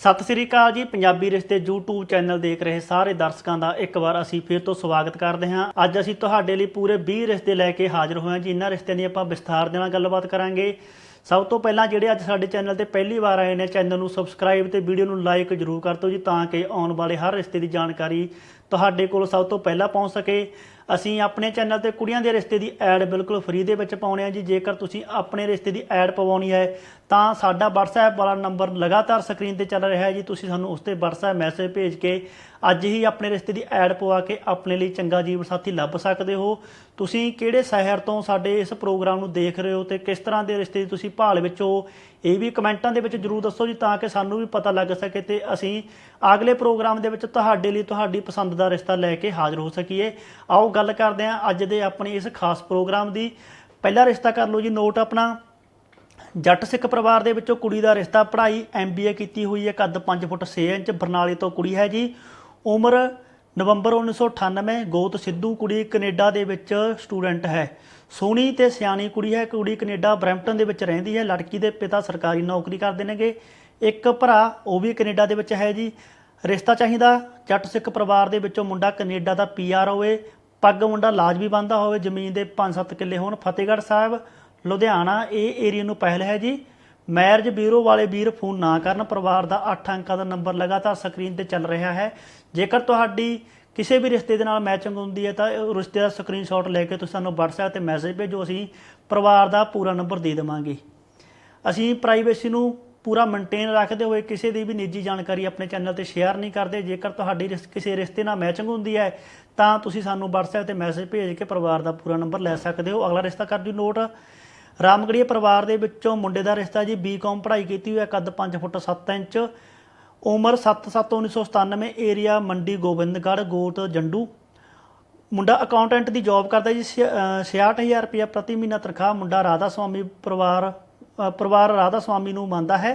ਸਤਿ ਸ੍ਰੀ ਅਕਾਲ ਜੀ। ਪੰਜਾਬੀ ਰਿਸ਼ਤੇ YouTube channel ਦੇਖ ਰਹੇ ਸਾਰੇ ਦਰਸ਼ਕਾਂ ਦਾ ਇੱਕ ਵਾਰ ਅਸੀਂ ਫਿਰ ਤੋਂ ਸਵਾਗਤ ਕਰਦੇ ਹਾਂ। ਅੱਜ ਅਸੀਂ ਤੁਹਾਡੇ ਲਈ ਪੂਰੇ 20 ਰਿਸ਼ਤੇ ਲੈ ਕੇ ਹਾਜ਼ਰ ਹੋਏ ਹਾਂ। ਜੀ, ਇਹਨਾਂ ਰਿਸ਼ਤਿਆਂ ਦੀ ਆਪਾਂ ਵਿਸਥਾਰ ਦੇ ਨਾਲ ਗੱਲਬਾਤ ਕਰਾਂਗੇ। ਸਭ ਤੋਂ ਪਹਿਲਾਂ ਜਿਹੜੇ ਅੱਜ ਸਾਡੇ ਚੈਨਲ ਤੇ ਪਹਿਲੀ ਵਾਰ ਆਏ ਨੇ, ਚੈਨਲ ਨੂੰ ਸਬਸਕ੍ਰਾਈਬ ਤੇ ਵੀਡੀਓ ਨੂੰ ਲਾਈਕ ਜ਼ਰੂਰ ਕਰ ਦਿਓ ਜੀ, ਤਾਂ ਕਿ ਆਉਣ ਵਾਲੇ ਹਰ ਰਿਸ਼ਤੇ ਦੀ ਜਾਣਕਾਰੀ ਤੁਹਾਡੇ ਕੋਲ ਸਭ ਤੋਂ ਪਹਿਲਾਂ ਪਹੁੰਚ ਸਕੇ। ਅਸੀਂ ਆਪਣੇ ਚੈਨਲ ਤੇ ਕੁੜੀਆਂ ਦੇ ਰਿਸ਼ਤੇ ਦੀ ਐਡ ਬਿਲਕੁਲ ਫ੍ਰੀ ਦੇ ਵਿੱਚ ਪਾਉਣੇ ਆ ਜੀ। ਜੇਕਰ ਤੁਸੀਂ ਆਪਣੇ ਰਿਸ਼ਤੇ ਦੀ ਐਡ ਪਵਾਉਣੀ ਹੈ ਤਾਂ ਸਾਡਾ WhatsApp ਵਾਲਾ ਨੰਬਰ ਲਗਾਤਾਰ ਸਕਰੀਨ ਤੇ ਚੱਲ ਰਿਹਾ ਹੈ ਜੀ। ਤੁਸੀਂ ਸਾਨੂੰ ਉਸ ਤੇ WhatsApp ਮੈਸੇਜ ਭੇਜ ਕੇ ਅੱਜ ਹੀ ਆਪਣੇ ਰਿਸ਼ਤੇ ਦੀ ਐਡ ਪਵਾ ਕੇ ਆਪਣੇ ਲਈ ਚੰਗਾ ਜੀਵਨ ਸਾਥੀ ਲੱਭ ਸਕਦੇ ਹੋ। ਤੁਸੀਂ ਕਿਹੜੇ ਸ਼ਹਿਰ ਤੋਂ ਸਾਡੇ ਇਸ ਪ੍ਰੋਗਰਾਮ ਨੂੰ ਦੇਖ ਰਹੇ ਹੋ ਤੇ ਕਿਸ ਤਰ੍ਹਾਂ ਦੇ ਰਿਸ਼ਤੇ ਦੀ ਤੁਸੀਂ ਭਾਲ ਵਿੱਚ ਹੋ, ਇਹ ਵੀ ਕਮੈਂਟਾਂ ਦੇ ਵਿੱਚ ਜਰੂਰ ਦੱਸੋ ਜੀ ਤਾਂ ਕਿ ਸਾਨੂੰ ਵੀ ਪਤਾ ਲੱਗ ਸਕੇ ਤੇ ਅਸੀਂ ਅਗਲੇ ਪ੍ਰੋਗਰਾਮ ਦੇ ਵਿੱਚ ਤੁਹਾਡੇ ਲਈ ਤੁਹਾਡੀ ਪਸੰਦ ਦਾ ਰਿਸ਼ਤਾ ਲੈ ਕੇ ਹਾਜ਼ਰ ਹੋ ਸਕੀਏ। ਆਓ ਗੱਲ ਕਰਦੇ ਹਾਂ ਅੱਜ ਦੇ ਆਪਣੇ ਇਸ ਖਾਸ ਪ੍ਰੋਗਰਾਮ ਦੀ। ਪਹਿਲਾ ਰਿਸ਼ਤਾ ਕਰ ਲਓ ਜੀ ਨੋਟ ਆਪਣਾ। ਜੱਟ ਸਿੱਖ ਪਰਿਵਾਰ ਦੇ ਵਿੱਚੋਂ ਕੁੜੀ ਦਾ ਰਿਸ਼ਤਾ ਪੜ੍ਹਾਈ ਐਮਬੀਏ ਕੀਤੀ ਹੋਈ ਹੈ। ਕੱਦ 5 ਫੁੱਟ 6 ਇੰਚ, ਬਰਨਾਲੇ ਤੋਂ ਕੁੜੀ ਹੈ ਜੀ। ਉਮਰ ਨਵੰਬਰ 1998 ਗੋਤ ਸਿੱਧੂ ਕੁੜੀ ਕੈਨੇਡਾ ਦੇ ਵਿੱਚ ਸਟੂਡੈਂਟ ਹੈ। ਸੋਹਣੀ ਤੇ ਸਿਆਣੀ ਕੁੜੀ ਹੈ। ਕੁੜੀ ਕੈਨੇਡਾ ਬਰੈਂਪਟਨ ਦੇ ਵਿੱਚ ਰਹਿੰਦੀ ਹੈ। ਲੜਕੀ ਦੇ ਪਿਤਾ ਸਰਕਾਰੀ ਨੌਕਰੀ ਕਰਦੇ ਨੇਗੇ। ਇੱਕ ਭਰਾ, ਉਹ ਵੀ ਕੈਨੇਡਾ ਦੇ ਵਿੱਚ ਹੈ ਜੀ। ਰਿਸ਼ਤਾ ਚਾਹੀਦਾ, ਜੱਟ ਸਿੱਖ ਪਰਿਵਾਰ ਦੇ ਵਿੱਚੋਂ ਮੁੰਡਾ ਕੈਨੇਡਾ ਦਾ ਪੀਆਰ ਹੋਵੇ। ਪੱਗ ਮੁੰਡਾ ਲਾਜ਼ਮੀ ਬੰਦਾ ਹੋਵੇ। ਜ਼ਮੀਨ ਦੇ 5-7 ਕਿੱਲੇ ਹੋਣ ਫਤਿਹਗੜ੍ਹ ਸਾਹਿਬ। ਲੁਧਿਆਣਾ, ਇਹ ਏਰੀਆ ਨੂੰ ਪਹਿਲ ਹੈ ਜੀ। ਮੈਰਿਜ ਬਿਊਰੋ ਵਾਲੇ ਵੀਰ ਫੋਨ ਨਾ ਕਰਨ, ਪਰਿਵਾਰ ਦਾ 8 ਅੰਕਾਂ ਦਾ ਨੰਬਰ ਲਗਾਤਾਰ ਸਕਰੀਨ ਤੇ ਚੱਲ ਰਿਹਾ ਹੈ। ਜੇਕਰ ਤੁਹਾਡੀ ਕਿਸੇ ਵੀ ਰਿਸ਼ਤੇ ਦੇ ਨਾਲ ਮੈਚਿੰਗ ਹੁੰਦੀ ਹੈ ਤਾਂ ਰਿਸ਼ਤੇ ਦਾ ਸਕਰੀਨਸ਼ਾਟ ਲੈ ਕੇ ਤੁਸੀਂ ਸਾਨੂੰ WhatsApp ਤੇ ਮੈਸੇਜ ਭੇਜੋ, ਅਸੀਂ ਪਰਿਵਾਰ ਦਾ ਪੂਰਾ ਨੰਬਰ ਦੇ ਦੇਵਾਂਗੇ। ਅਸੀਂ ਪ੍ਰਾਈਵੇਸੀ ਨੂੰ ਪੂਰਾ ਮੇਨਟੇਨ ਰੱਖਦੇ ਹੋਏ ਕਿਸੇ ਦੀ ਵੀ ਨਿੱਜੀ ਜਾਣਕਾਰੀ ਆਪਣੇ ਚੈਨਲ ਤੇ ਸ਼ੇਅਰ ਨਹੀਂ ਕਰਦੇ। ਜੇਕਰ ਤੁਹਾਡੀ ਰਿਸ- ਕਿਸੇ ਰਿਸ਼ਤੇ ਨਾਲ ਮੈਚਿੰਗ ਹੁੰਦੀ ਹੈ, ਤਾਂ ਤੁਸੀਂ ਸਾਨੂੰ WhatsApp ਤੇ ਮੈਸੇਜ ਭੇਜ ਕੇ ਪਰਿਵਾਰ ਦਾ ਪੂਰਾ ਨੰਬਰ ਲੈ ਸਕਦੇ ਹੋ। ਅਗਲਾ ਰਿਸ਼ਤਾ ਕਰ ਦਿਓ ਨੋਟ। ਰਾਮਗੜੀਏ ਪਰਿਵਾਰ ਦੇ ਵਿੱਚੋਂ ਮੁੰਡੇ ਦਾ ਰਿਸ਼ਤਾ ਜੀ ਬੀਕਾਮ ਪੜ੍ਹਾਈ ਕੀਤੀ ਹੋਈ ਹੈ, ਕੱਦ 5 ਫੁੱਟ 7 ਇੰਚ। ਉਮਰ 7/7/1997 ਏਰੀਆ ਮੰਡੀ ਗੋਬਿੰਦਗੜ੍ਹ ਗੋਤ ਜੰਡੂ। ਮੁੰਡਾ ਅਕਾਊਂਟੈਂਟ ਦੀ ਜੌਬ ਕਰਦਾ ਜੀ 66000 ਰੁਪਏ ਪ੍ਰਤੀ ਮਹੀਨਾ ਤਨਖਾਹ ਮੁੰਡਾ ਰਾਧਾ ਸਵਾਮੀ ਪਰਿਵਾਰ ਪਰਿਵਾਰ ਰਾਧਾ ਸਵਾਮੀ ਨੂੰ ਮੰਨਦਾ ਹੈ।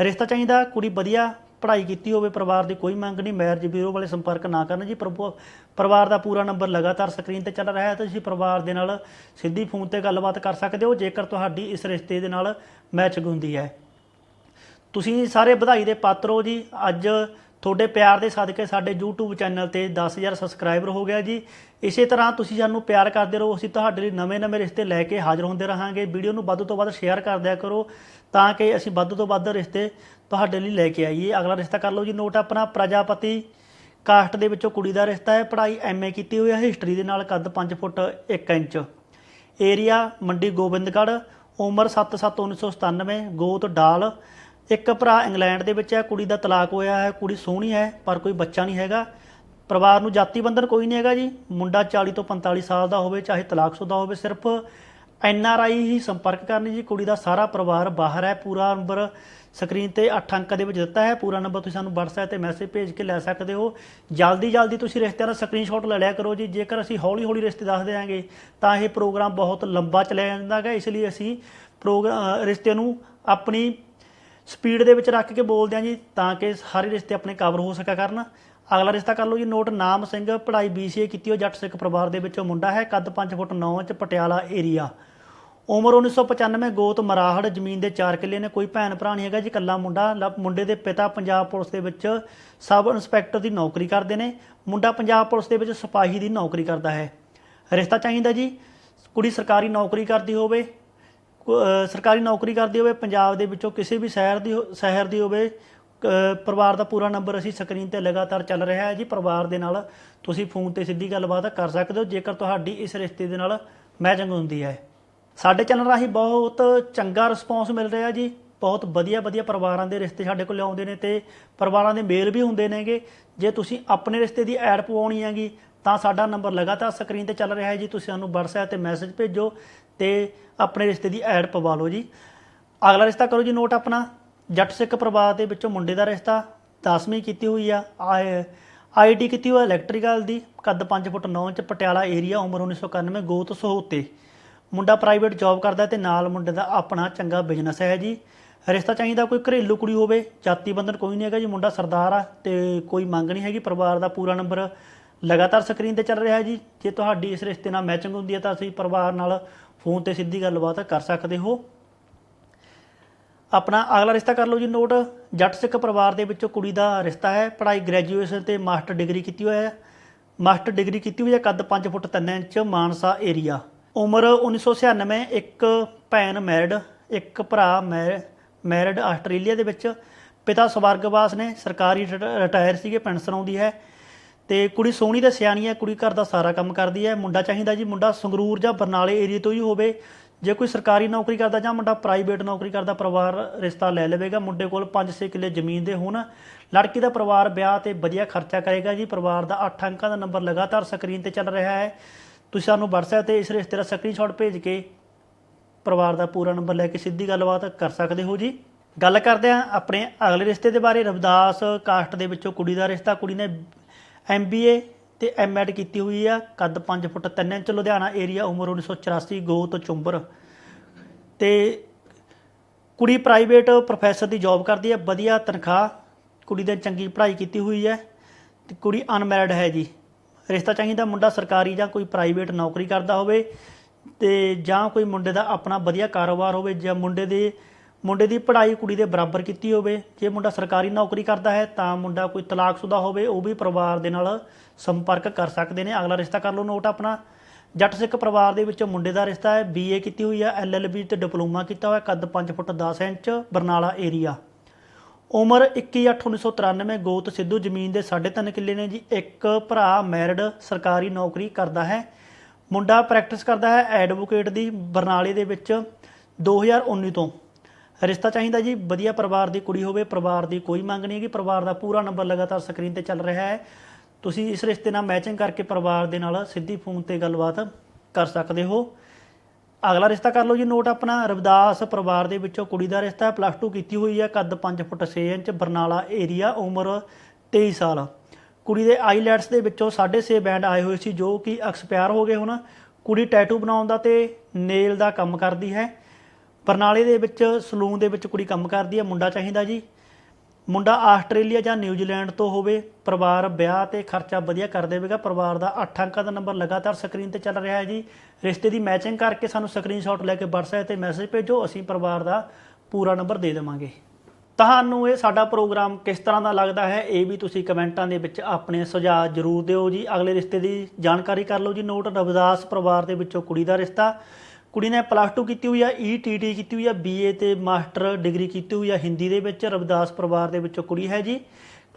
ਰਿਸ਼ਤਾ ਚਾਹੀਦਾ, ਕੁੜੀ ਵਧੀਆ ਪੜ੍ਹਾਈ ਕੀਤੀ ਹੋਵੇ, ਪਰਿਵਾਰ ਦੀ ਕੋਈ ਮੰਗ ਨਹੀਂ ਮੈਰਿਜ ਬਿਊਰੋ ਵਾਲੇ ਸੰਪਰਕ ਨਾ ਕਰਨ ਜੀ, ਪ੍ਰਭੂ- ਪਰਿਵਾਰ ਦਾ ਪੂਰਾ ਨੰਬਰ ਲਗਾਤਾਰ ਸਕਰੀਨ ਤੇ ਚੱਲ ਰਿਹਾ ਹੈ, ਤੁਸੀਂ ਪਰਿਵਾਰ ਦੇ ਨਾਲ ਸਿੱਧੀ ਫੋਨ ਤੇ ਗੱਲਬਾਤ ਕਰ ਸਕਦੇ ਹੋ, ਜੇਕਰ ਤੁਹਾਡੀ ਇਸ ਰਿਸ਼ਤੇ ਦੇ ਨਾਲ ਮੈਚਿੰਗ ਹੁੰਦੀ ਹੈ। ਤੁਸੀਂ ਸਾਰੇ ਵਧਾਈ ਦੇ ਪਾਤਰ ਹੋ ਜੀ, ਅੱਜ ਤੁਹਾਡੇ ਪਿਆਰ ਦੇ ਸਦਕੇ ਸਾਡੇ YouTube ਚੈਨਲ ਤੇ 10000 ਸਬਸਕ੍ਰਾਈਬਰ ਹੋ ਗਿਆ ਜੀ। ਇਸੇ ਤਰ੍ਹਾਂ ਤੁਸੀਂ ਸਾਨੂੰ ਪਿਆਰ ਕਰਦੇ ਰਹੋ, ਅਸੀਂ ਤੁਹਾਡੇ ਲਈ ਨਵੇਂ-ਨਵੇਂ ਰਿਸ਼ਤੇ ਲੈ ਕੇ ਹਾਜ਼ਰ ਹੁੰਦੇ ਰਹਾਂਗੇ। ਵੀਡੀਓ ਨੂੰ ਵੱਧ ਤੋਂ ਵੱਧ ਸ਼ੇਅਰ ਕਰ ਦਿਆ ਕਰੋ ਤਾਂ ਕਿ ਅਸੀਂ ਵੱਧ ਤੋਂ ਵੱਧ ਰਿਸ਼ਤੇ ਤੁਹਾਡੇ ਲਈ ਲੈ ਕੇ ਆਈਏ। ਅਗਲਾ ਰਿਸ਼ਤਾ ਕਰ ਲਓ ਜੀ, ਨੋਟ ਆਪਣਾ ਪ੍ਰਜਾਪਤੀ। ਕਾਸਟ ਦੇ ਵਿੱਚੋਂ ਕੁੜੀ ਦਾ ਰਿਸ਼ਤਾ ਹੈ, ਪੜ੍ਹਾਈ ਐਮਏ ਕੀਤੀ ਹੋਈ ਹੈ ਹਿਸਟਰੀ ਦੇ ਨਾਲ ਕੱਦ 5 ਫੁੱਟ 1 ਇੰਚ। ਏਰੀਆ ਮੰਡੀ ਗੋਬਿੰਦਗੜ੍ਹ, ਉਮਰ 7/7/1997 ਗੋਤ ਡਾਲ। ਇੱਕ ਭਰਾ ਇੰਗਲੈਂਡ ਦੇ ਵਿੱਚ ਹੈ, ਕੁੜੀ ਦਾ ਤਲਾਕ ਹੋਇਆ ਹੈ, ਕੁੜੀ ਸੋਹਣੀ ਹੈ, ਪਰ ਕੋਈ ਬੱਚਾ ਨਹੀਂ ਹੈਗਾ। ਪਰਿਵਾਰ ਨੂੰ ਜਾਤੀ ਬੰਧਨ ਕੋਈ ਨਹੀਂ ਹੈਗਾ ਜੀ। ਮੁੰਡਾ 40 ਤੋਂ 45 ਸਾਲ ਦਾ ਹੋਵੇ, ਚਾਹੇ ਤਲਾਕਸ਼ੁਦਾ ਹੋਵੇ, ਸਿਰਫ ਐਨ ਆਰ ਆਈ ਹੀ ਸੰਪਰਕ ਕਰਨੀ ਜੀ। ਕੁੜੀ ਦਾ ਸਾਰਾ ਪਰਿਵਾਰ ਬਾਹਰ ਹੈ, ਪੂਰਾ ਨੰਬਰ ਸਕਰੀਨ ਤੇ 8 ਅੰਕਾਂ ਦੇ ਵਿੱਚ ਦਿੱਤਾ ਹੈ। ਪੂਰਾ ਨੰਬਰ ਤੁਸੀਂ ਸਾਨੂੰ WhatsApp ਤੇ ਮੈਸੇਜ ਭੇਜ ਕੇ ਲੈ ਸਕਦੇ ਹੋ। ਜਲਦੀ ਜਲਦੀ ਤੁਸੀਂ ਰਿਸ਼ਤਿਆਂ ਦਾ ਸਕਰੀਨਸ਼ਾਟ ਲੈ ਲਿਆ ਕਰੋ ਜੀ। ਜੇਕਰ ਅਸੀਂ ਹੌਲੀ ਹੌਲੀ ਰਿਸ਼ਤੇ ਦੱਸ ਦਿਆਂਗੇ, ਤਾਂ ਇਹ ਪ੍ਰੋਗਰਾਮ ਬਹੁਤ ਲੰਬਾ ਚਲਿਆ ਜਾਂਦਾ ਹੈ ਇਸ ਲਈ ਅਸੀਂ ਪ੍ਰੋਗਰਾਮ ਰਿਸ਼ਤੇ ਨੂੰ ਆਪਣੀ ਸਪੀਡ ਦੇ ਵਿੱਚ ਰੱਖ ਕੇ ਬੋਲਦੇ ਹਾਂ ਜੀ, ਤਾਂ ਕਿ ਸਾਰੇ ਰਿਸ਼ਤੇ ਆਪਣੇ ਕਵਰ ਹੋ ਸਕਾ ਕਰਨ। ਅਗਲਾ ਰਿਸ਼ਤਾ ਕਰ ਲਓ ਜੀ, ਨੋਟ ਨਾਮ ਸਿੰਘ, ਪੜ੍ਹਾਈ BCA ਕੀਤੀ ਉਹ ਜੱਟ ਸਿੱਖ ਪਰਿਵਾਰ ਦੇ ਵਿੱਚੋਂ ਮੁੰਡਾ ਹੈ, ਕੱਦ 5 ਫੁੱਟ 9 ਇੰਚ, ਪਟਿਆਲਾ ਏਰੀਆ ਉਮਰ 1995 ਗੋਤ ਮਰਾਹੜ, ਜ਼ਮੀਨ ਦੇ 4 ਕਿੱਲੇ ਨੇ, ਕੋਈ ਭੈਣ ਭਰਾ ਨਹੀਂ ਹੈਗਾ ਜੀ, ਇਕੱਲਾ ਮੁੰਡਾ, ਲ- ਮੁੰਡੇ ਦੇ ਪਿਤਾ ਪੰਜਾਬ ਪੁਲਿਸ ਦੇ ਵਿੱਚ ਸਬ ਇੰਸਪੈਕਟਰ ਦੀ ਨੌਕਰੀ ਕਰਦੇ ਨੇ, ਮੁੰਡਾ ਪੰਜਾਬ ਪੁਲਿਸ ਦੇ ਵਿੱਚ ਸਿਪਾਹੀ ਦੀ ਨੌਕਰੀ ਕਰਦਾ ਹੈ। ਰਿਸ਼ਤਾ ਚਾਹੀਦਾ ਜੀ, ਕੁੜੀ ਸਰਕਾਰੀ ਨੌਕਰੀ ਕਰਦੀ ਹੋਵੇ ਸਰਕਾਰੀ ਨੌਕਰੀ ਕਰਦੀ ਹੋਵੇ, ਪੰਜਾਬ ਦੇ ਵਿੱਚੋਂ ਕਿਸੇ ਵੀ ਸ਼ਹਿਰ ਦੀ ਹੋ- ਸ਼ਹਿਰ ਦੀ ਹੋਵੇ ਪਰਿਵਾਰ ਦਾ ਪੂਰਾ ਨੰਬਰ ਅਸੀਂ ਸਕਰੀਨ ਤੇ ਲਗਾਤਾਰ ਚੱਲ ਰਿਹਾ ਹੈ ਜੀ। ਪਰਿਵਾਰ ਦੇ ਨਾਲ ਤੁਸੀਂ ਫੋਨ ਤੇ ਸਿੱਧੀ ਗੱਲਬਾਤ ਕਰ ਸਕਦੇ ਹੋ। ਜੇਕਰ ਤੁਹਾਡੀ ਇਸ ਰਿਸ਼ਤੇ ਦੇ ਨਾਲ ਮੈਚਿੰਗ ਹੁੰਦੀ ਹੈ। ਸਾਡੇ ਚੈਨਲ ਰਾਹੀਂ ਬਹੁਤ ਚੰਗਾ ਰਿਸਪੌਂਸ ਮਿਲ ਰਿਹਾ ਜੀ। ਬਹੁਤ ਵਧੀਆ ਵਧੀਆ ਪਰਿਵਾਰਾਂ ਦੇ ਰਿਸ਼ਤੇ ਸਾਡੇ ਕੋਲ ਆਉਂਦੇ ਨੇ ਤੇ ਪਰਿਵਾਰਾਂ ਦੇ ਮੇਲ ਵੀ ਹੁੰਦੇ ਨੇਗੇ। ਜੇ ਤੁਸੀਂ ਆਪਣੇ ਰਿਸ਼ਤੇ ਦੀ ਐਡ ਪਵਾਉਣੀ ਹੈਗੀ, ਤਾਂ ਸਾਡਾ ਨੰਬਰ ਲਗਾਤਾਰ ਸਕਰੀਨ ਤੇ ਚੱਲ ਰਿਹਾ ਹੈ ਜੀ। ਤੁਸੀਂ ਸਾਨੂੰ WhatsApp ਤੇ ਮੈਸੇਜ ਭੇਜੋ। ਤੇ ਆਪਣੇ ਰਿਸ਼ਤੇ ਦੀ ਐਡ ਪਵਾ ਲਓ ਜੀ। ਅਗਲਾ ਰਿਸ਼ਤਾ ਕਰੋ ਜੀ ਨੋਟ ਆਪਣਾ। ਜੱਟ ਸਿੱਖ ਪਰਿਵਾਰ ਦੇ ਵਿੱਚੋਂ ਮੁੰਡੇ ਦਾ ਰਿਸ਼ਤਾ 10ਵੀਂ ਕੀਤੀ ਹੋਈ ਆ। ਆਈਟੀ ਕੀਤੀ ਹੋਈ ਇਲੈਕਟ੍ਰੀਕਲ ਦੀ। ਕੱਦ 5 ਫੁੱਟ 9 ਇੰਚ, ਪਟਿਆਲਾ ਏਰੀਆ ਉਮਰ 1991 ਗੋਤ ਸਹੋਤੇ ਮੁੰਡਾ ਪ੍ਰਾਈਵੇਟ ਜੌਬ ਕਰਦਾ ਤੇ ਨਾਲ ਮੁੰਡੇ ਦਾ ਆਪਣਾ ਚੰਗਾ ਬਿਜ਼ਨਸ ਹੈ ਜੀ। ਰਿਸ਼ਤਾ ਚਾਹੀਦਾ ਕੋਈ ਘਰੇਲੂ ਕੁੜੀ ਹੋਵੇ, ਜਾਤੀ ਬੰਧਨ ਕੋਈ ਨਹੀਂ ਹੈਗਾ ਜੀ। ਮੁੰਡਾ ਸਰਦਾਰ ਆ ਤੇ ਕੋਈ ਮੰਗ ਨਹੀਂ ਹੈਗੀ। ਪਰਿਵਾਰ ਦਾ ਪੂਰਾ ਨੰਬਰ ਲਗਾਤਾਰ ਸਕਰੀਨ ਤੇ ਚੱਲ ਰਿਹਾ ਜੀ। ਜੇ ਤੁਹਾਡੀ ਇਸ ਰਿਸ਼ਤੇ ਨਾਲ ਮੈਚਿੰਗ ਹੁੰਦੀ ਹੈ ਤਾਂ ਅਸੀਂ ਪਰਿਵਾਰ ਨਾਲ ਫੋਨ ਤੇ ਸਿੱਧੀ ਗੱਲਬਾਤ ਕਰ ਸਕਦੇ ਹੋ। ਆਪਣਾ ਅਗਲਾ ਰਿਸ਼ਤਾ ਕਰ ਲਓ ਜੀ ਨੋਟ। ਜੱਟ ਸਿੱਖ ਪਰਿਵਾਰ ਦੇ ਵਿੱਚੋਂ ਕੁੜੀ ਦਾ ਰਿਸ਼ਤਾ ਹੈ। ਪੜ੍ਹਾਈ ਗ੍ਰੈਜੂਏਸ਼ਨ ਤੇ ਮਾਸਟਰ ਡਿਗਰੀ ਕੀਤੀ ਹੋਇਆ ਹੈ। ਮਾਸਟਰ ਡਿਗਰੀ ਕੀਤੀ ਹੋਈ ਹੈ ਕੱਦ 5 ਫੁੱਟ 3 ਇੰਚ, ਮਾਨਸਾ ਏਰੀਆ ਉਮਰ 1996 ਇੱਕ ਭੈਣ ਮੈਰਿਡ ਇੱਕ ਭਰਾ ਮੈਰਿਡ ਆਸਟ੍ਰੇਲੀਆ ਦੇ ਵਿੱਚ। ਪਿਤਾ ਸਵਰਗਵਾਸ ਨੇ, ਸਰਕਾਰੀ ਰਿਟਾਇਰ ਸੀਗੇ, ਪੈਨਸ਼ਨ ਆਉਂਦੀ ਹੈ। ਤੇ ਕੁੜੀ ਸੋਹਣੀ ਤੇ ਸਿਆਣੀ ਹੈ, ਕੁੜੀ ਘਰ ਦਾ ਸਾਰਾ ਕੰਮ ਕਰਦੀ ਹੈ। ਮੁੰਡਾ ਚਾਹੀਦਾ ਜੀ, ਮੁੰਡਾ ਸੰਗਰੂਰ ਜਾਂ ਬਰਨਾਲੇ ਏਰੀਏ ਤੋਂ ਹੀ ਹੋਵੇ। ਜੇ ਕੋਈ ਸਰਕਾਰੀ ਨੌਕਰੀ ਕਰਦਾ ਜਾਂ ਮੁੰਡਾ ਪ੍ਰਾਈਵੇਟ ਨੌਕਰੀ ਕਰਦਾ, ਪਰਿਵਾਰ ਰਿਸ਼ਤਾ ਲੈ ਲਵੇਗਾ। ਮੁੰਡੇ ਕੋਲ 5-6 ਕਿੱਲੇ ਜ਼ਮੀਨ ਦੇ ਹੋਣ। ਲੜਕੀ ਦਾ ਪਰਿਵਾਰ ਵਿਆਹ ਤੇ ਵਧੀਆ ਖਰਚਾ ਕਰੇਗਾ ਜੀ। ਪਰਿਵਾਰ ਦਾ 8 ਅੰਕਾਂ ਦਾ ਨੰਬਰ ਲਗਾਤਾਰ ਸਕਰੀਨ ਤੇ ਚੱਲ ਰਿਹਾ ਹੈ। ਤੁਸੀਂ ਸਾਨੂੰ WhatsApp ਤੇ ਇਸ ਰਿਸ਼ਤੇ ਦਾ ਸਕਰੀਨਸ਼ਾਟ ਭੇਜ ਕੇ ਪਰਿਵਾਰ ਦਾ ਪੂਰਾ ਨੰਬਰ ਲੈ ਕੇ ਸਿੱਧੀ ਗੱਲਬਾਤ ਕਰ ਸਕਦੇ ਹੋ ਜੀ। ਗੱਲ ਕਰਦੇ ਹਾਂ ਆਪਣੇ ਅਗਲੇ ਰਿਸ਼ਤੇ ਦੇ ਬਾਰੇ। ਰਵਿਦਾਸ ਕਾਸਟ ਦੇ ਵਿੱਚੋਂ ਕੁੜੀ ਦਾ ਰਿਸ਼ਤਾ। ਕੁੜੀ ਨੇ MBA ਤੇ ਐਮਐਡ ਕੀਤੀ ਹੋਈ ਆ, ਕੱਦ 5 ਫੁੱਟ 3 ਇੰਚ ਲੁਧਿਆਣਾ ਏਰੀਆ ਉਮਰ 1984 ਗੋਤ ਚੁੰਬਰ। ਤੇ ਕੁੜੀ ਪ੍ਰਾਈਵੇਟ ਪ੍ਰੋਫੈਸਰ ਦੀ ਜੌਬ ਕਰਦੀ ਹੈ ਵਧੀਆ ਤਨਖਾਹ, ਕੁੜੀ ਨੇ ਚੰਗੀ ਪੜ੍ਹਾਈ ਕੀਤੀ ਹੋਈ ਹੈ ਤੇ ਕੁੜੀ ਅਨਮੈਰਿਡ ਹੈ ਜੀ। ਰਿਸ਼ਤਾ ਚਾਹੀਦਾ ਮੁੰਡਾ ਸਰਕਾਰੀ ਜਾਂ ਕੋਈ ਪ੍ਰਾਈਵੇਟ ਨੌਕਰੀ ਕਰਦਾ ਹੋਵੇ ਤੇ ਜਾਂ ਕੋਈ ਮੁੰਡੇ ਦਾ ਆਪਣਾ ਵਧੀਆ ਕਾਰੋਬਾਰ ਹੋਵੇ ਜਾਂ ਮੁੰਡੇ ਦੇ ਮੁੰਡੇ ਦੀ ਪੜ੍ਹਾਈ ਕੁੜੀ ਦੇ ਬਰਾਬਰ ਕੀਤੀ ਹੋਵੇ, ਜੇ ਮੁੰਡਾ ਸਰਕਾਰੀ ਨੌਕਰੀ ਕਰਦਾ ਹੈ ਤਾਂ ਮੁੰਡਾ ਕੋਈ ਤਲਾਕਸ਼ੁਦਾ ਹੋਵੇ, ਉਹ ਵੀ ਪਰਿਵਾਰ ਦੇ ਨਾਲ ਸੰਪਰਕ ਕਰ ਸਕਦੇ ਨੇ। ਅਗਲਾ ਰਿਸ਼ਤਾ ਕਰ ਲਓ ਨੋਟ ਆਪਣਾ। ਜੱਟ ਸਿੱਖ ਪਰਿਵਾਰ ਦੇ ਵਿੱਚ ਮੁੰਡੇ ਦਾ ਰਿਸ਼ਤਾ ਹੈ ਬੀਏ ਕੀਤੀ ਹੋਈ ਹੈ ਐਲਐਲਬੀ ਤੇ ਡਿਪਲੋਮਾ ਕੀਤਾ ਹੋਇਆ, ਕੱਦ 5 ਫੁੱਟ 10 ਇੰਚ, ਬਰਨਾਲਾ ਏਰੀਆ ਉਮਰ 21/8/1993 ਗੋਤ ਸਿੱਧੂ, ਜ਼ਮੀਨ ਦੇ 3.5 ਕਿੱਲੇ ਨੇ ਜੀ। ਇੱਕ ਭਰਾ ਮੈਰਿਡ ਸਰਕਾਰੀ ਨੌਕਰੀ ਕਰਦਾ ਹੈ। ਮੁੰਡਾ ਪ੍ਰੈਕਟਿਸ ਕਰਦਾ ਹੈ ਐਡਵੋਕੇਟ ਦੀ ਬਰਨਾਲੇ ਦੇ ਵਿੱਚ 2019 ਤੋਂ। ਰਿਸ਼ਤਾ ਚਾਹੀਦਾ ਜੀ, ਵਧੀਆ ਪਰਿਵਾਰ ਦੀ ਕੁੜੀ ਹੋਵੇ, ਪਰਿਵਾਰ ਦੀ ਕੋਈ ਮੰਗ ਨਹੀਂ ਹੈਗੀ, ਪਰਿਵਾਰ ਦਾ ਪੂਰਾ ਨੰਬਰ ਲਗਾਤਾਰ ਸਕਰੀਨ ਤੇ ਚੱਲ ਰਿਹਾ ਹੈ। ਤੁਸੀਂ ਇਸ ਰਿਸ਼ਤੇ ਨਾਲ ਮੈਚਿੰਗ ਕਰਕੇ ਪਰਿਵਾਰ ਦੇ ਨਾਲ ਸਿੱਧੀ ਫੋਨ ਤੇ ਗੱਲਬਾਤ ਕਰ ਸਕਦੇ ਹੋ। ਅਗਲਾ ਰਿਸ਼ਤਾ ਕਰ ਲਓ ਜੀ ਨੋਟ ਆਪਣਾ, ਰਵਿਦਾਸ ਪਰਿਵਾਰ ਦੇ ਵਿੱਚੋਂ ਕੁੜੀ ਦਾ ਰਿਸ਼ਤਾ ਹੈ ਪਲੱਸ 2 ਕੀਤੀ ਹੋਈ ਹੈ, ਕੱਦ 5 ਫੁੱਟ 6 ਇੰਚ, ਬਰਨਾਲਾ ਏਰੀਆ ਉਮਰ 23 ਸਾਲ। ਕੁੜੀ ਦੇ ਆਈਲੈਟਸ ਦੇ ਵਿੱਚੋਂ 6.5 ਬੈਂਡ ਆਏ ਹੋਏ ਸੀ, ਜੋ ਕਿ ਐਕਸਪਾਇਰ ਹੋ ਗਏ ਹੁਣ। ਕੁੜੀ ਟੈਟੂ ਬਣਾਉਣ ਦਾ ਤੇ ਨੇਲ ਦਾ ਕੰਮ ਕਰਦੀ ਹੈ। ਬਰਨਾਲੇ ਦੇ ਵਿੱਚ, ਸਲੂਨ ਦੇ ਵਿੱਚ ਕੁੜੀ ਕੰਮ ਕਰਦੀ ਹੈ ਮੁੰਡਾ ਚਾਹੀਦਾ ਜੀ। ਮੁੰਡਾ ਆਸਟ੍ਰੇਲੀਆ ਜਾਂ ਨਿਊਜ਼ੀਲੈਂਡ ਤੋਂ ਹੋਵੇ, ਪਰਿਵਾਰ, ਵਿਆਹ ਤੇ ਖਰਚਾ ਵਧੀਆ ਕਰ ਦੇਵੇਗਾ। ਪਰਿਵਾਰ ਦਾ 8 ਅੰਕਾਂ ਦਾ ਨੰਬਰ ਲਗਾਤਾਰ ਸਕਰੀਨ ਤੇ ਚੱਲ ਰਿਹਾ ਹੈ ਜੀ। ਰਿਸ਼ਤੇ ਦੀ ਮੈਚਿੰਗ ਕਰਕੇ ਸਾਨੂੰ ਸਕਰੀਨਸ਼ਾਟ ਲੈ ਕੇ WhatsApp ਤੇ ਮੈਸੇਜ ਭੇਜੋ, ਅਸੀਂ ਪਰਿਵਾਰ ਦਾ ਪੂਰਾ ਨੰਬਰ ਦੇ ਦੇਵਾਂਗੇ। ਤੁਹਾਨੂੰ ਇਹ ਸਾਡਾ ਪ੍ਰੋਗਰਾਮ ਕਿਸ ਤਰ੍ਹਾਂ ਦਾ ਲੱਗਦਾ ਹੈ, ਇਹ ਵੀ ਤੁਸੀਂ ਕਮੈਂਟਾਂ ਦੇ ਵਿੱਚ ਆਪਣੇ ਸੁਝਾਅ ਜ਼ਰੂਰ ਦਿਓ ਜੀ। ਅਗਲੇ ਰਿਸ਼ਤੇ ਦੀ ਜਾਣਕਾਰੀ ਕਰ ਲਓ ਜੀ। ਨੋਟ, ਰਵਿਦਾਸ ਪਰਿਵਾਰ ਦੇ ਵਿੱਚੋਂ ਕੁੜੀ ਦਾ ਰਿਸ਼ਤਾ। ਕੁੜੀ ਨੇ ਪਲੱਸ 2 ਕੀਤੀ ਹੋਈ ਆ ਈਟੀਟੀ ਕੀਤੀ ਹੋਈ ਆ ਬੀਏ ਤੇ ਮਾਸਟਰ ਡਿਗਰੀ ਕੀਤੀ ਹੋਈ ਆ, ਹਿੰਦੀ ਦੇ ਵਿੱਚ, ਰਵਿਦਾਸ ਪਰਿਵਾਰ ਦੇ ਵਿੱਚੋਂ ਕੁੜੀ ਹੈ ਜੀ।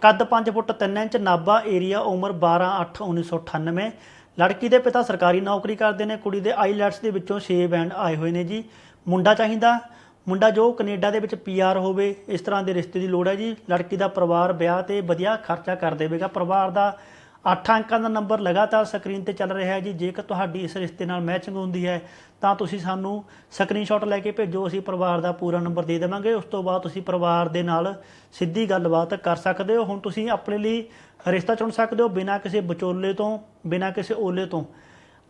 ਕੱਦ 5 ਫੁੱਟ 3 ਇੰਚ, ਨਾਭਾ ਏਰੀਆ ਉਮਰ 12 8 1998 ਲੜਕੀ ਦੇ ਪਿਤਾ ਸਰਕਾਰੀ ਨੌਕਰੀ ਕਰਦੇ ਨੇ, ਕੁੜੀ ਦੇ ਆਈਲੈਟਸ ਦੇ ਵਿੱਚੋਂ 6 ਬੈਂਡ ਆਏ ਹੋਏ ਨੇ ਜੀ। ਮੁੰਡਾ ਚਾਹੀਦਾ, ਮੁੰਡਾ ਜੋ ਕੈਨੇਡਾ ਦੇ ਵਿੱਚ ਪੀਆਰ ਹੋਵੇ, ਇਸ ਤਰ੍ਹਾਂ ਦੇ ਰਿਸ਼ਤੇ ਦੀ ਲੋੜ ਹੈ ਜੀ। ਲੜਕੀ ਦਾ ਪਰਿਵਾਰ, ਵਿਆਹ ਤੇ ਵਧੀਆ ਖਰਚਾ ਕਰ ਦੇਵੇਗਾ। ਪਰਿਵਾਰ ਦਾ 8 ਅੰਕਾਂ ਦਾ ਨੰਬਰ ਲਗਾਤਾਰ ਸਕਰੀਨ ਤੇ ਚੱਲ ਰਿਹਾ ਹੈ ਜੀ। ਜੇਕਰ ਤੁਹਾਡੀ ਇਸ ਰਿਸ਼ਤੇ ਨਾਲ ਮੈਚਿੰਗ ਹੁੰਦੀ ਹੈ ਤਾਂ ਤੁਸੀਂ ਸਾਨੂੰ ਸਕਰੀਨਸ਼ਾਟ ਲੈ ਕੇ ਭੇਜੋ, ਅਸੀਂ ਪਰਿਵਾਰ ਦਾ ਪੂਰਾ ਨੰਬਰ ਦੇ ਦੇਵਾਂਗੇ, ਉਸ ਤੋਂ ਬਾਅਦ ਤੁਸੀਂ ਪਰਿਵਾਰ ਦੇ ਨਾਲ ਸਿੱਧੀ ਗੱਲਬਾਤ ਕਰ ਸਕਦੇ ਹੋ। ਹੁਣ ਤੁਸੀਂ ਆਪਣੇ ਲਈ ਰਿਸ਼ਤਾ ਚੁਣ ਸਕਦੇ ਹੋ ਬਿਨਾਂ ਕਿਸੇ ਵਿਚੋਲੇ ਤੋਂ, ਬਿਨਾਂ ਕਿਸੇ ਓਲੇ ਤੋਂ।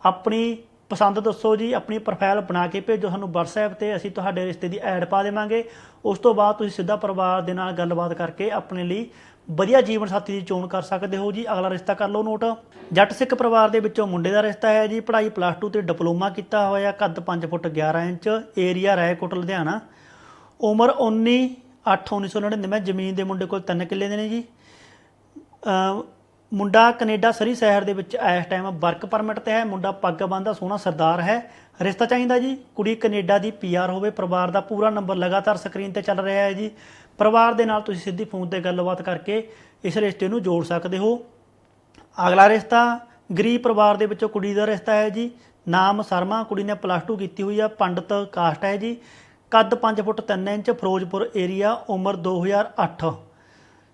ਆਪਣੀ ਪਸੰਦ ਦੱਸੋ ਜੀ, ਆਪਣੀ ਪ੍ਰੋਫਾਈਲ ਬਣਾ ਕੇ ਭੇਜੋ ਸਾਨੂੰ WhatsApp ਤੇ, ਅਸੀਂ ਤੁਹਾਡੇ ਰਿਸ਼ਤੇ ਦੀ ਐਡ ਪਾ ਦੇਵਾਂਗੇ। ਉਸ ਤੋਂ ਬਾਅਦ ਤੁਸੀਂ ਸਿੱਧਾ ਪਰਿਵਾਰ ਦੇ ਨਾਲ ਗੱਲਬਾਤ ਕਰਕੇ ਆਪਣੇ ਲਈ ਵਧੀਆ ਜੀਵਨ ਸਾਥੀ ਦੀ ਚੋਣ ਕਰ ਸਕਦੇ ਹੋ ਜੀ, ਅਗਲਾ ਰਿਸ਼ਤਾ ਕਰ ਲਓ ਨੋਟ। ਜੱਟ ਸਿੱਖ ਪਰਿਵਾਰ ਦੇ ਵਿੱਚੋਂ ਮੁੰਡੇ ਦਾ ਰਿਸ਼ਤਾ ਹੈ ਜੀ, ਪੜ੍ਹਾਈ ਪਲੱਸ 2 ਤੇ ਡਿਪਲੋਮਾ ਕੀਤਾ ਹੋਇਆ, ਕੱਦ 5 foot 11 inch area Raikot Ludhiana. ਉਮਰ 19 8 1999 ਜ਼ਮੀਨ ਦੇ ਮੁੰਡੇ ਕੋਲ 3 ਕਿੱਲੇ ਦੇ ਨੇ ਜੀ। ਮੁੰਡਾ ਕੈਨੇਡਾ ਸਰੀ ਸ਼ਹਿਰ ਦੇ ਵਿੱਚ ਇਸ ਟਾਈਮ ਵਰਕ ਪਰਮਿਟ ਤੇ ਹੈ, ਮੁੰਡਾ ਪੱਗ ਬੰਨਦਾ ਸੋਹਣਾ ਸਰਦਾਰ ਹੈ। ਰਿਸ਼ਤਾ ਚਾਹੀਦਾ ਜੀ, ਕੁੜੀ ਕੈਨੇਡਾ ਦੀ ਪੀਆਰ ਹੋਵੇ, ਪਰਿਵਾਰ ਦਾ ਪੂਰਾ ਨੰਬਰ ਲਗਾਤਾਰ ਸਕਰੀਨ ਤੇ ਚੱਲ ਰਿਹਾ ਹੈ ਜੀ। ਪਰਿਵਾਰ ਦੇ ਨਾਲ ਤੁਸੀਂ ਸਿੱਧੀ ਫੋਨ ਤੇ ਗੱਲਬਾਤ ਕਰਕੇ ਇਸ ਰਿਸ਼ਤੇ ਨੂੰ ਜੋੜ ਸਕਦੇ ਹੋ। ਅਗਲਾ ਰਿਸ਼ਤਾ, ਗਰੀਬ ਪਰਿਵਾਰ ਦੇ ਵਿੱਚੋਂ ਕੁੜੀ ਦਾ ਰਿਸ਼ਤਾ ਹੈ ਜੀ। ਨਾਮ ਸ਼ਰਮਾ, ਕੁੜੀ ਨੇ ਪਲੱਸ 2 ਕੀਤੀ ਹੋਈ ਆ, ਪੰਡਤ ਕਾਸਟ ਹੈ ਜੀ। ਕੱਦ 5 ਫੁੱਟ 3 ਇੰਚ, ਫਿਰੋਜ਼ਪੁਰ ਏਰੀਆ ਉਮਰ 2008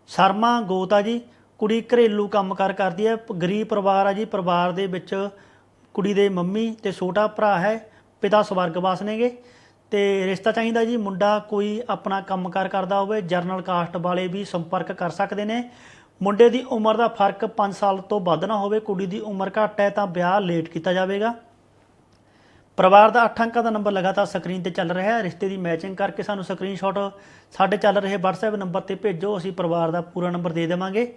ਸ਼ਰਮਾ ਗੋਤਾ ਜੀ। ਕੁੜੀ ਘਰੇਲੂ ਕੰਮਕਾਰ ਕਰਦੀ ਹੈ। ਗਰੀਬ ਪਰਿਵਾਰ ਆ ਜੀ। ਪਰਿਵਾਰ ਦੇ ਵਿੱਚ ਕੁੜੀ ਦੇ ਮੰਮੀ ਤੇ ਛੋਟਾ ਭਰਾ ਹੈ। ਪਿਤਾ ਸਵਰਗਵਾਸ ਨੇਗੇ। ਤੇ ਰਿਸ਼ਤਾ ਚਾਹੀਦਾ ਜੀ, ਮੁੰਡਾ ਕੋਈ ਆਪਣਾ ਕੰਮਕਾਰ ਕਰਦਾ ਹੋਵੇ, ਜਰਨਲ ਕਾਸਟ ਵਾਲੇ ਵੀ ਸੰਪਰਕ ਕਰ ਸਕਦੇ ਨੇ। ਮੁੰਡੇ ਦੀ ਉਮਰ ਦਾ ਫ਼ਰਕ 5 ਸਾਲ ਤੋਂ ਵੱਧ ਨਾ ਹੋਵੇ, ਕੁੜੀ ਦੀ ਉਮਰ ਘੱਟ ਹੈ ਤਾਂ ਵਿਆਹ ਲੇਟ ਕੀਤਾ ਜਾਵੇਗਾ। ਪਰਿਵਾਰ ਦਾ 8 ਅੰਕਾਂ ਦਾ ਨੰਬਰ ਲਗਾਤਾਰ ਸਕਰੀਨ ਤੇ ਚੱਲ ਰਿਹਾ ਹੈ। ਰਿਸ਼ਤੇ ਦੀ ਮੈਚਿੰਗ ਕਰਕੇ ਸਾਨੂੰ ਸਕਰੀਨਸ਼ਾਟ ਸਾਡੇ ਚੱਲ ਰਹੇ WhatsApp ਨੰਬਰ ਤੇ ਭੇਜੋ, ਅਸੀਂ ਪਰਿਵਾਰ ਦਾ ਪੂਰਾ ਨੰਬਰ ਦੇ ਦੇਵਾਂਗੇ।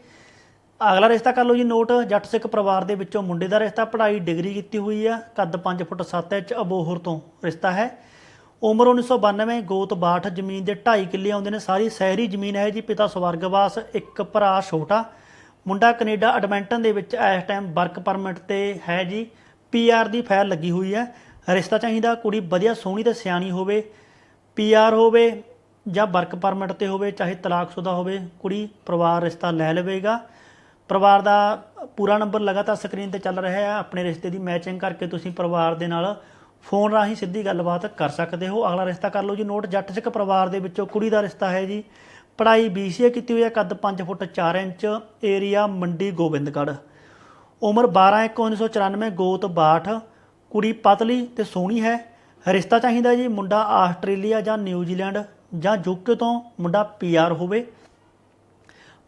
ਅਗਲਾ ਰਿਸ਼ਤਾ ਕਰ ਲਓ ਜੀ ਨੋਟ। ਜੱਟ ਸਿੱਖ ਪਰਿਵਾਰ ਦੇ ਵਿੱਚੋਂ ਮੁੰਡੇ ਦਾ ਰਿਸ਼ਤਾ, ਪੜ੍ਹਾਈ ਡਿਗਰੀ ਕੀਤੀ ਹੋਈ ਆ। ਕੱਦ 5 ਫੁੱਟ 7 ਇੰਚ ਅਬੋਹਰ ਤੋਂ ਰਿਸ਼ਤਾ ਹੈ। ਉਮਰ 1992 ਗੋਤ 62 ਜ਼ਮੀਨ ਦੇ 2.5 ਕਿੱਲੇ ਆਉਂਦੇ ਨੇ। ਸਾਰੀ ਸ਼ਹਿਰੀ ਜ਼ਮੀਨ ਹੈ ਜੀ, ਪਿਤਾ ਸਵਰਗਵਾਸ, ਇੱਕ ਭਰਾ ਛੋਟਾ। ਮੁੰਡਾ ਕੈਨੇਡਾ ਐਡਮਿੰਟਨ ਦੇ ਵਿੱਚ ਇਸ ਟਾਈਮ ਵਰਕ ਪਰਮਿਟ ਤੇ ਹੈ ਜੀ। ਪੀਆਰ ਦੀ ਫਾਈਲ ਲੱਗੀ ਹੋਈ ਹੈ। ਰਿਸ਼ਤਾ ਚਾਹੀਦਾ, ਕੁੜੀ ਵਧੀਆ ਸੋਹਣੀ ਤੇ ਸਿਆਣੀ ਹੋਵੇ ਪੀਆਰ ਹੋਵੇ ਜਾਂ ਵਰਕ ਪਰਮਿਟ ਤੇ ਹੋਵੇ, ਚਾਹੇ ਤਲਾਕਸ਼ੁਦਾ ਹੋਵੇ, ਕੁੜੀ, ਪਰਿਵਾਰ ਰਿਸ਼ਤਾ ਲੈ ਲਵੇਗਾ। ਪਰਿਵਾਰ ਦਾ ਪੂਰਾ ਨੰਬਰ ਲਗਾਤਾਰ ਸਕਰੀਨ ਤੇ ਚੱਲ ਰਿਹਾ ਹੈ। ਆਪਣੇ ਰਿਸ਼ਤੇ ਦੀ ਮੈਚਿੰਗ ਕਰਕੇ ਤੁਸੀਂ ਪਰਿਵਾਰ ਦੇ ਨਾਲ ਫੋਨ ਰਾਹੀਂ ਸਿੱਧੀ ਗੱਲਬਾਤ ਕਰ ਸਕਦੇ ਹੋ। ਅਗਲਾ ਰਿਸ਼ਤਾ ਕਰ ਲਓ ਜੀ। ਨੋਟ, ਜੱਟ ਸਿੱਖ ਪਰਿਵਾਰ ਦੇ ਵਿੱਚੋਂ ਕੁੜੀ ਦਾ ਰਿਸ਼ਤਾ ਹੈ ਜੀ। ਪੜ੍ਹਾਈ BCA ਕੀਤੀ ਹੋਈ ਹੈ। ਕੱਦ 5 ਫੁੱਟ 4 ਇੰਚ, ਏਰੀਆ ਮੰਡੀ ਗੋਬਿੰਦਗੜ੍ਹ। ਉਮਰ 12 ਇੱਕ 1994 ਗੋਤ ਬਾਠ। ਕੁੜੀ ਪਤਲੀ ਤੇ ਸੋਹਣੀ ਹੈ। ਰਿਸ਼ਤਾ ਚਾਹੀਦਾ ਜੀ ਮੁੰਡਾ ਆਸਟ੍ਰੇਲੀਆ ਜਾਂ ਨਿਊਜ਼ੀਲੈਂਡ ਜਾਂ ਯੂਕੇ ਤੋਂ ਮੁੰਡਾ ਪੀਆਰ ਹੋਵੇ।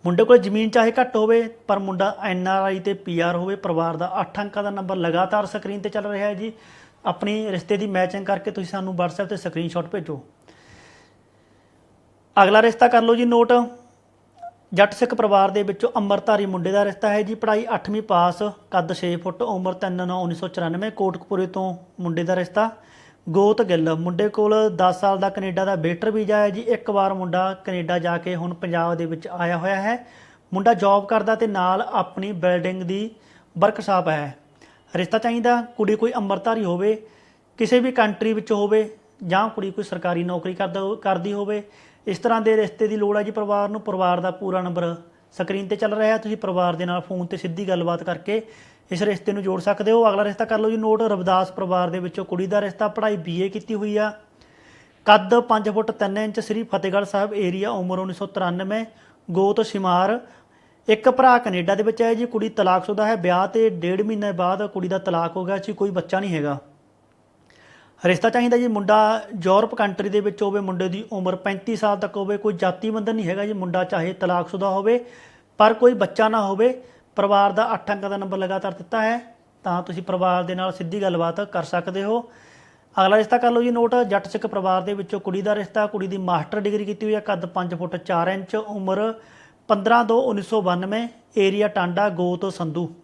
ਮੁੰਡੇ ਕੋਲ ਜ਼ਮੀਨ ਚਾਹੇ ਘੱਟ ਹੋਵੇ, ਪਰ ਮੁੰਡਾ ਐਨਆਰਆਈ ਤੇ ਪੀਆਰ ਹੋਵੇ। ਪਰਿਵਾਰ ਦਾ 8 ਅੰਕਾਂ ਦਾ ਨੰਬਰ ਲਗਾਤਾਰ ਸਕਰੀਨ ਤੇ ਚੱਲ ਰਿਹਾ ਹੈ ਜੀ। ਆਪਣੀ ਰਿਸ਼ਤੇ ਦੀ ਮੈਚਿੰਗ ਕਰਕੇ ਤੁਸੀਂ ਸਾਨੂੰ WhatsApp ਤੇ ਸਕਰੀਨਸ਼ਾਟ ਭੇਜੋ। ਅਗਲਾ ਰਿਸ਼ਤਾ ਕਰ ਲਓ ਜੀ ਨੋਟ ਜੱਟ ਸਿੱਖ ਪਰਿਵਾਰ ਦੇ ਵਿੱਚੋਂ ਅੰਮ੍ਰਿਤਧਾਰੀ ਮੁੰਡੇ ਦਾ ਰਿਸ਼ਤਾ ਹੈ ਜੀ। ਪੜ੍ਹਾਈ 8ਵੀਂ ਪਾਸ, ਕੱਦ 6 ਫੁੱਟ, ਉਮਰ 3 9 1994 ਕੋਟਕਪੂਰੇ ਤੋਂ ਮੁੰਡੇ ਦਾ ਰਿਸ਼ਤਾ। ਗੋਤ ਗਿੱਲ, ਮੁੰਡੇ ਕੋਲ 10 ਸਾਲ ਦਾ ਕੈਨੇਡਾ ਦਾ ਵੇਟਰ ਵੀਜ਼ਾ ਹੈ ਜੀ। ਇੱਕ ਵਾਰ ਮੁੰਡਾ ਕੈਨੇਡਾ ਜਾ ਕੇ ਹੁਣ ਪੰਜਾਬ ਦੇ ਵਿੱਚ ਆਇਆ ਹੋਇਆ ਹੈ। ਮੁੰਡਾ ਜੌਬ ਕਰਦਾ ਤੇ ਨਾਲ ਆਪਣੀ ਬਿਲਡਿੰਗ ਦੀ ਵਰਕਸ਼ਾਪ ਹੈ। ਰਿਸ਼ਤਾ ਚਾਹੀਦਾ, ਕੁੜੀ ਕੋਈ ਅੰਮ੍ਰਿਤਧਾਰੀ ਹੋਵੇ, ਕਿਸੇ ਵੀ ਕੰਟਰੀ ਵਿੱਚ ਹੋਵੇ, ਜਾਂ ਕੁੜੀ ਕੋਈ ਸਰਕਾਰੀ ਨੌਕਰੀ ਕਰਦਾ ਕਰਦੀ ਹੋਵੇ, ਇਸ ਤਰ੍ਹਾਂ ਦੇ ਰਿਸ਼ਤੇ ਦੀ ਲੋੜ ਹੈ ਜੀ ਪਰਿਵਾਰ ਨੂੰ। ਪਰਿਵਾਰ ਦਾ ਪੂਰਾ ਨੰਬਰ ਸਕਰੀਨ ਤੇ ਚੱਲ ਰਿਹਾ ਹੈ। ਤੁਸੀਂ ਪਰਿਵਾਰ ਦੇ ਨਾਲ ਫੋਨ ਤੇ ਸਿੱਧੀ ਗੱਲਬਾਤ ਕਰਕੇ ਇਸ ਰਿਸ਼ਤੇ ਨੂੰ ਜੋੜ ਸਕਦੇ ਹੋ। ਅਗਲਾ ਰਿਸ਼ਤਾ ਕਰ ਲਓ ਜੀ। ਨੋਟ, ਰਵਿਦਾਸ ਪਰਿਵਾਰ ਦੇ ਵਿੱਚੋਂ ਕੁੜੀ ਦਾ ਰਿਸ਼ਤਾ ਪੜ੍ਹਾਈ ਬੀਏ ਕੀਤੀ ਹੋਈ ਆ। ਕੱਦ 5 ਫੁੱਟ 3 ਇੰਚ ਸ੍ਰੀ ਫਤਿਹਗੜ੍ਹ ਸਾਹਿਬ ਏਰੀਆ ਉਮਰ 1993 ਗੋਤ ਸ਼ਿਮਾਰ ਇੱਕ ਭਰਾ ਕੈਨੇਡਾ ਦੇ ਵਿੱਚ ਹੈ ਜੀ, ਕੁੜੀ ਤਲਾਕਸ਼ੁਦਾ ਹੈ। ਵਿਆਹ ਤੇ ਡੇਢ ਮਹੀਨੇ ਬਾਅਦ ਕੁੜੀ ਦਾ ਤਲਾਕ ਹੋ ਗਿਆ ਸੀ, ਕੋਈ ਬੱਚਾ ਨਹੀਂ ਹੈਗਾ। ਰਿਸ਼ਤਾ ਚਾਹੀਦਾ ਜੀ, ਮੁੰਡਾ ਯੂਰਪ ਕੰਟਰੀ ਦੇ ਵਿੱਚ ਹੋਵੇ, ਮੁੰਡੇ ਦੀ ਉਮਰ 35 ਸਾਲ ਤੱਕ ਹੋਵੇ, ਕੋਈ ਜਾਤੀ ਬੰਧਨ ਨਹੀਂ ਹੈਗਾ ਜੀ, ਮੁੰਡਾ ਚਾਹੇ ਤਲਾਕਸ਼ੁਦਾ ਹੋਵੇ, ਪਰ ਕੋਈ ਬੱਚਾ ਨਾ ਹੋਵੇ, ਪਰਿਵਾਰ ਦਾ 8 ਅੰਕ ਦਾ ਨੰਬਰ ਲਗਾਤਾਰ ਦਿੱਤਾ ਹੈ, ਤਾਂ ਤੁਸੀਂ ਪਰਿਵਾਰ ਦੇ ਨਾਲ ਸਿੱਧੀ ਗੱਲਬਾਤ ਕਰ ਸਕਦੇ ਹੋ। ਅਗਲਾ ਰਿਸ਼ਤਾ ਕਰ ਲਓ ਜੀ, ਨੋਟ, ਜੱਟ ਸਿੱਖ ਪਰਿਵਾਰ ਦੇ ਵਿੱਚੋਂ ਕੁੜੀ ਦਾ ਰਿਸ਼ਤਾ, ਕੁੜੀ ਦੀ ਮਾਸਟਰ ਡਿਗਰੀ ਕੀਤੀ ਹੋਈ ਹੈ, ਕੱਦ 5 ਫੁੱਟ 4 ਇੰਚ, ਉਮਰ 15 2 1992 ਏਰੀਆ ਟਾਂਡਾ, ਗੋਤ, ਸੰਧੂ।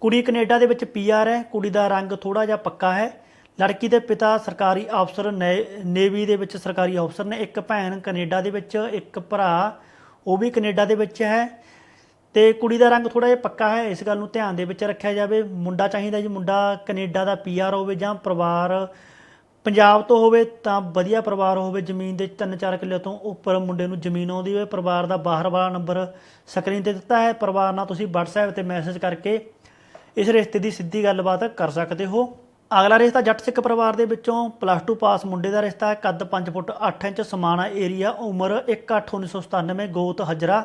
ਕੁੜੀ ਕੈਨੇਡਾ ਦੇ ਵਿੱਚ ਪੀਆਰ ਹੈ, ਕੁੜੀ ਦਾ ਰੰਗ ਥੋੜਾ ਜਿਹਾ ਪੱਕਾ ਹੈ। ਲੜਕੀ ਦੇ ਪਿਤਾ ਸਰਕਾਰੀ ਅਫਸਰ ਨੇ- ਨੇਵੀ ਦੇ ਵਿੱਚ ਸਰਕਾਰੀ ਅਫਸਰ ਨੇ, ਇੱਕ ਭੈਣ ਕੈਨੇਡਾ ਦੇ ਵਿੱਚ, ਇੱਕ ਭਰਾ, ਉਹ ਵੀ ਕੈਨੇਡਾ ਦੇ ਵਿੱਚ ਹੈ। ਤੇ ਕੁੜੀ ਦਾ ਰੰਗ ਥੋੜਾ ਜਿਹਾ ਪੱਕਾ ਹੈ, ਇਸ ਗੱਲ ਨੂੰ ਧਿਆਨ ਦੇ ਵਿੱਚ ਰੱਖਿਆ ਜਾਵੇ। ਮੁੰਡਾ ਚਾਹੀਦਾ ਜੀ, ਮੁੰਡਾ ਕੈਨੇਡਾ ਦਾ ਪੀਆਰ ਹੋਵੇ ਜਾਂ ਪਰਿਵਾਰ ਪੰਜਾਬ ਤੋਂ ਹੋਵੇ ਤਾਂ ਵਧੀਆ ਪਰਿਵਾਰ ਹੋਵੇ, ਜ਼ਮੀਨ ਦੇ 3-4 ਕਿੱਲੇ ਤੋਂ ਉੱਪਰ ਮੁੰਡੇ ਨੂੰ ਜ਼ਮੀਨ ਆਉਂਦੀ ਹੋਵੇ, ਪਰਿਵਾਰ ਦਾ ਬਾਹਰ ਵਾਲਾ ਨੰਬਰ ਸਕਰੀਨ ਤੇ ਦਿੱਤਾ ਹੈ। ਪਰਿਵਾਰ ਨਾਲ ਤੁਸੀਂ WhatsApp ਤੇ ਮੈਸੇਜ ਕਰਕੇ ਇਸ ਰਿਸ਼ਤੇ ਦੀ ਸਿੱਧੀ ਗੱਲਬਾਤ ਕਰ ਸਕਦੇ ਹੋ। ਅਗਲਾ ਰਿਸ਼ਤਾ ਜੱਟ ਸਿੱਖ ਪਰਿਵਾਰ ਦੇ ਵਿੱਚੋਂ ਪਲੱਸ 2 ਪਾਸ ਮੁੰਡੇ ਦਾ ਰਿਸ਼ਤਾ ਹੈ। ਕੱਦ 5 ਫੁੱਟ 8 ਇੰਚ, ਸਮਾਣਾ ਏਰੀਆ, ਉਮਰ 1/8/1997 ਗੋਤ ਹਜਰਾ।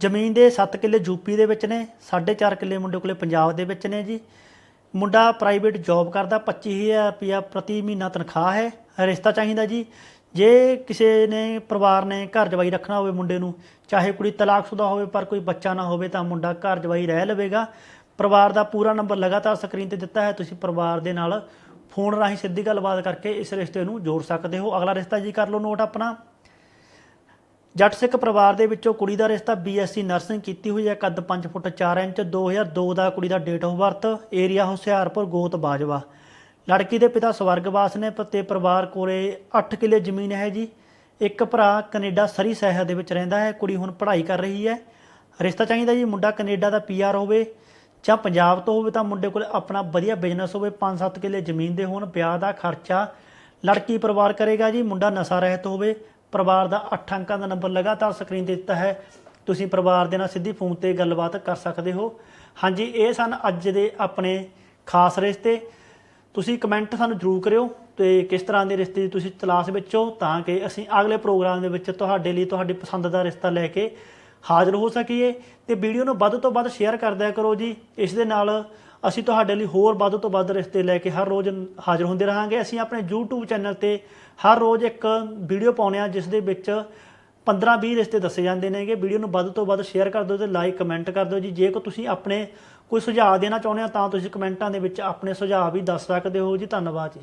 ਜ਼ਮੀਨ ਦੇ 7 ਕਿੱਲੇ ਯੂਪੀ ਦੇ ਵਿੱਚ ਨੇ 4.5 ਕਿੱਲੇ ਮੁੰਡੇ ਕੋਲੇ ਪੰਜਾਬ ਦੇ ਵਿੱਚ ਨੇ ਜੀ। ਮੁੰਡਾ ਪ੍ਰਾਈਵੇਟ ਜੌਬ ਕਰਦਾ 25000 ਰੁਪਇਆ ਪ੍ਰਤੀ ਮਹੀਨਾ ਤਨਖਾਹ ਹੈ। ਰਿਸ਼ਤਾ ਚਾਹੀਦਾ ਜੀ। ਜੇ ਕਿਸੇ ਨੇ, ਪਰਿਵਾਰ ਨੇ ਘਰ ਜਵਾਈ ਰੱਖਣਾ ਹੋਵੇ ਮੁੰਡੇ ਨੂੰ, ਚਾਹੇ ਕੁੜੀ ਤਲਾਕਸ਼ੁਦਾ ਹੋਵੇ ਪਰ ਕੋਈ ਬੱਚਾ ਨਾ ਹੋਵੇ ਤਾਂ ਮੁੰਡਾ ਘਰ ਜਵਾਈ ਰਹਿ ਲਵੇਗਾ। ਪਰਿਵਾਰ ਦਾ ਪੂਰਾ ਨੰਬਰ ਲਗਾਤਾਰ ਸਕਰੀਨ ਤੇ ਦਿੱਤਾ ਹੈ। ਤੁਸੀਂ ਪਰਿਵਾਰ ਦੇ ਨਾਲ ਫੋਨ ਰਾਹੀਂ ਸਿੱਧੀ ਗੱਲਬਾਤ ਕਰਕੇ ਇਸ ਰਿਸ਼ਤੇ ਨੂੰ ਜੋੜ ਸਕਦੇ ਹੋ। ਅਗਲਾ ਰਿਸ਼ਤਾ ਜੀ ਕਰ ਲਓ ਨੋਟ ਆਪਣਾ। ਜੱਟ ਸਿੱਖ ਪਰਿਵਾਰ ਦੇ ਵਿੱਚੋਂ ਕੁੜੀ ਦਾ ਰਿਸ਼ਤਾ ਬੀਐਸਸੀ ਨਰਸਿੰਗ ਕੀਤੀ ਹੋਈ ਹੈ। ਕੱਦ 5 ਫੁੱਟ 4 ਇੰਚ 2002 ਦਾ ਕੁੜੀ ਦਾ date of birth area Hoshiarpur, ਗੋਤ ਬਾਜਵਾ। ਲੜਕੀ ਦੇ ਪਿਤਾ ਸਵਰਗਵਾਸ ਨੇ ਤੇ ਪਰਿਵਾਰ ਕੋਲੇ 8 ਕਿੱਲੇ ਜ਼ਮੀਨ ਹੈ ਜੀ। ਇੱਕ ਭਰਾ ਕੈਨੇਡਾ ਸਰੀ ਸ਼ਹਿਰ ਦੇ ਵਿੱਚ ਰਹਿੰਦਾ ਹੈ। ਕੁੜੀ ਹੁਣ ਪੜ੍ਹਾਈ ਕਰ ਰਹੀ ਹੈ। ਰਿਸ਼ਤਾ ਚਾਹੀਦਾ ਜੀ, ਮੁੰਡਾ ਕੈਨੇਡਾ ਦਾ ਪੀਆਰ ਹੋਵੇ ਜਾਂ ਪੰਜਾਬ ਤੋਂ ਹੋਵੇ ਤਾਂ ਮੁੰਡੇ ਕੋਲ ਆਪਣਾ ਵਧੀਆ ਬਿਜ਼ਨਸ ਹੋਵੇ। 5-7 ਕਿੱਲੇ ਜ਼ਮੀਨ ਦੇ ਹੋਣ, ਵਿਆਹ ਦਾ ਖਰਚਾ ਲੜਕੀ ਪਰਿਵਾਰ ਕਰੇਗਾ ਜੀ, ਮੁੰਡਾ ਨਸ਼ਾ ਰਹਿਤ ਹੋਵੇ। ਪਰਿਵਾਰ ਦਾ 8 ਅੰਕਾਂ ਦਾ ਨੰਬਰ ਲਗਾਤਾਰ ਸਕਰੀਨ ਤੇ ਦਿੱਤਾ ਹੈ। ਤੁਸੀਂ ਪਰਿਵਾਰ ਦੇ ਨਾਲ ਸਿੱਧੀ ਫੋਨ ਤੇ ਗੱਲਬਾਤ ਕਰ ਸਕਦੇ ਹੋ। ਹਾਂਜੀ, ਇਹ ਸਨ ਅੱਜ ਦੇ ਆਪਣੇ ਖਾਸ ਰਿਸ਼ਤੇ। ਤੁਸੀਂ ਕਮੈਂਟ ਸਾਨੂੰ ਜ਼ਰੂਰ ਕਰਿਓ ਤੇ ਕਿਸ ਤਰ੍ਹਾਂ ਦੇ ਰਿਸ਼ਤੇ ਦੀ ਤੁਸੀਂ ਤਲਾਸ਼ ਵਿੱਚ ਹੋ ਤਾਂ ਕਿ ਅਸੀਂ ਅਗਲੇ ਪ੍ਰੋਗਰਾਮ ਦੇ ਵਿੱਚ ਤੁਹਾਡੇ ਲਈ ਤੁਹਾਡੀ ਪਸੰਦ ਦਾ ਰਿਸ਼ਤਾ ਲੈ ਕੇ ਹਾਜ਼ਰ ਹੋ ਸਕੀਏ। ਤੇ ਵੀਡੀਓ ਨੂੰ ਵੱਧ ਤੋਂ ਵੱਧ ਸ਼ੇਅਰ ਕਰਦਿਆ ਕਰੋ ਜੀ। ਇਸ ਦੇ ਨਾਲ ਅਸੀਂ ਤੁਹਾਡੇ ਲਈ ਹੋਰ ਵੱਧ ਤੋਂ ਵੱਧ ਰਿਸ਼ਤੇ ਲੈ ਕੇ ਹਰ ਰੋਜ਼ ਹਾਜ਼ਰ ਹੁੰਦੇ ਰਹਾਂਗੇ। ਅਸੀਂ ਆਪਣੇ YouTube ਚੈਨਲ ਤੇ ਹਰ ਰੋਜ਼ ਇੱਕ ਵੀਡੀਓ ਪਾਉਂਦੇ ਆ ਜਿਸ ਦੇ ਵਿੱਚ 15-20 ਰਿਸ਼ਤੇ ਦੱਸੇ ਜਾਂਦੇ ਨੇਗੇ। ਵੀਡੀਓ ਨੂੰ ਵੱਧ ਤੋਂ ਵੱਧ ਸ਼ੇਅਰ ਕਰ ਦਿਓ ਤੇ ਲਾਈਕ ਕਮੈਂਟ ਕਰ ਦਿਓ ਜੀ। ਜੇ ਕੋ ਤੁਸੀਂ ਆਪਣੇ ਕੋਈ ਸੁਝਾਅ ਦੇਣਾ ਚਾਹੁੰਦੇ ਆ ਤਾਂ ਤੁਸੀਂ ਕਮੈਂਟਾਂ ਦੇ ਵਿੱਚ ਆਪਣੇ ਸੁਝਾਅ ਵੀ ਦੱਸ ਸਕਦੇ ਹੋ ਜੀ। ਧੰਨਵਾਦ ਜੀ।